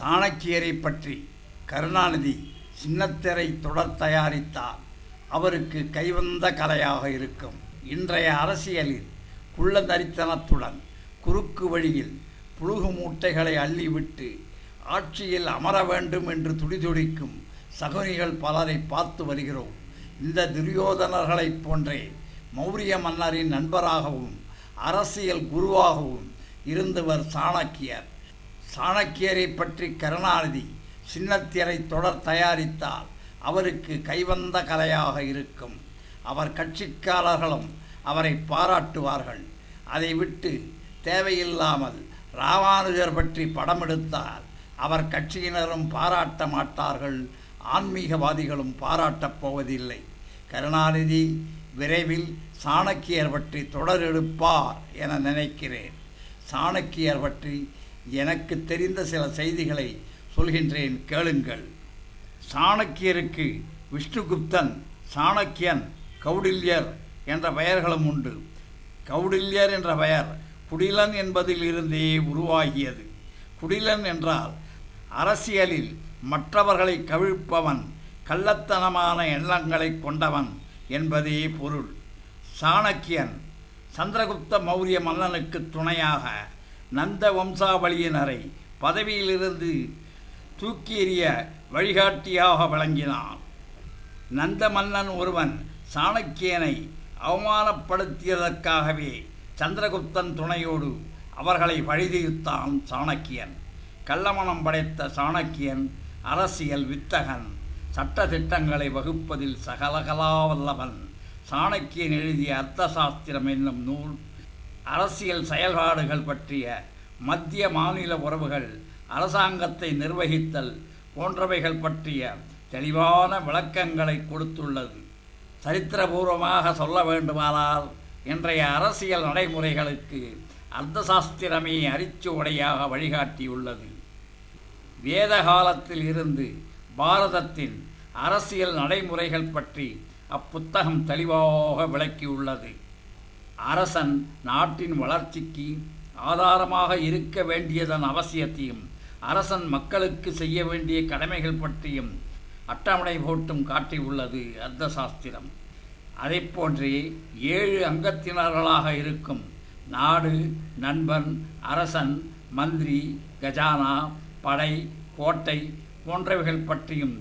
சாணக்கியரை பற்றி கருணாநிதி சின்னத்திரை தொடர் தயாரித்தால் அவருக்கு கைவந்த கலையாக இருக்கும். இன்றைய அரசியலில் குள்ளந்தரித்தனத்துடன் குறுக்கு வழியில் புழுகு மூட்டைகளை அள்ளிவிட்டு ஆட்சியில் அமர வேண்டும் என்று துடிதுடிக்கும் சகுனிகள் பலரை பார்த்து வருகிறோம். இந்த துரியோதனர்களைப் போன்றே மௌரிய மன்னரின் நண்பராகவும் அரசியல் குருவாகவும் இருந்தவர் சாணக்கியர். சாணக்கியரை பற்றி கருணாநிதி சின்னத்திரை தொடர் தயாரித்தால் அவருக்கு கைவந்த கலையாக இருக்கும். அவர் கட்சிக்காரர்களும் அவரை பாராட்டுவார்கள். அதை விட்டு தேவையில்லாமல் ராமானுஜர் பற்றி படம் எடுத்தால் அவர் கட்சியினரும் பாராட்ட மாட்டார்கள். ஆன்மீகவாதிகளும் பாராட்டப் போவதில்லை. கருணாநிதி விரைவில் சாணக்கியர் பற்றி தொடர் எடுப்பார் என நினைக்கிறேன். சாணக்கியர் பற்றி எனக்கு தெரிந்த சில செய்திகளை சொல்கின்றேன் கேளுங்கள். சாணக்கியருக்கு விஷ்ணுகுப்தன் சாணக்கியன் கௌடில்யர் என்ற பெயர்களும் உண்டு. கௌடில்யர் என்ற பெயர் குடிலன் என்பதில் இருந்தே உருவாகியது. குடிலன் என்றால் அரசியலில் மற்றவர்களை கவிழ்ப்பவன் கள்ளத்தனமான எண்ணங்களை கொண்டவன் என்பதே பொருள். சாணக்கியன் சந்திரகுப்த மௌரிய மன்னனுக்கு துணையாக நந்த வம்சாவளியினரை பதவியிலிருந்து தூக்கி எறிய வழிகாட்டியாக விளங்கினான் நந்த மன்னன் ஒருவன் சாணக்கியனை அவமானப்படுத்தியதற்காகவே சந்திரகுப்தன் துணையோடு அவர்களை வழிதியுத்தான் சாணக்கியன். கள்ளமணம் படைத்த சாணக்கியன் அரசியல் வித்தகன் சட்ட திட்டங்களை வகுப்பதில் சகலகலாவல்லவன். சாணக்கியன் எழுதிய அர்த்தசாஸ்திரம் என்னும் நூல் அரசியல் செயல்பாடுகள் பற்றிய மத்திய மாநில உறவுகள் அரசாங்கத்தை நிர்வகித்தல் போன்றவைகள் பற்றிய தெளிவான விளக்கங்களை கொடுத்துள்ளது. சரித்திரபூர்வமாக சொல்ல வேண்டுமானால் இன்றைய அரசியல் நடைமுறைகளுக்கு அர்த்தசாஸ்திரமே அரிச்சுவடையாக வழிகாட்டியுள்ளது. வேத காலத்தில் இருந்து பாரதத்தின் அரசியல் நடைமுறைகள் பற்றி அப்புத்தகம் தெளிவாக விளக்கியுள்ளது. அரசன் நாட்டின் வளர்ச்சிக்கு ஆதாரமாக இருக்க வேண்டியதன் அவசியத்தையும் அரசன் மக்களுக்கு செய்ய வேண்டிய கடமைகள் பற்றியும் அட்டவணை போட்டும் காட்டியுள்ளது அர்த்த சாஸ்திரம். அதைப்போன்றே ஏழு அங்கத்தினர்களாக இருக்கும் நாடு நண்பன் அரசன் மந்திரி கஜானா படை கோட்டை போன்றவைகள் பற்றியும்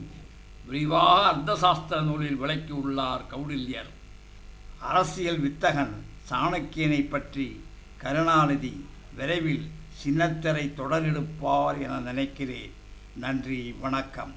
விரிவாக அர்த்தசாஸ்திர நூலில் விளக்கியுள்ளார் கௌடில்யர். அரசியல் வித்தகன் சாணக்கியனை பற்றி கருணாநிதி விரைவில் சின்னத்திரை தொடரெடுப்பார் என நினைக்கிறேன். நன்றி வணக்கம்.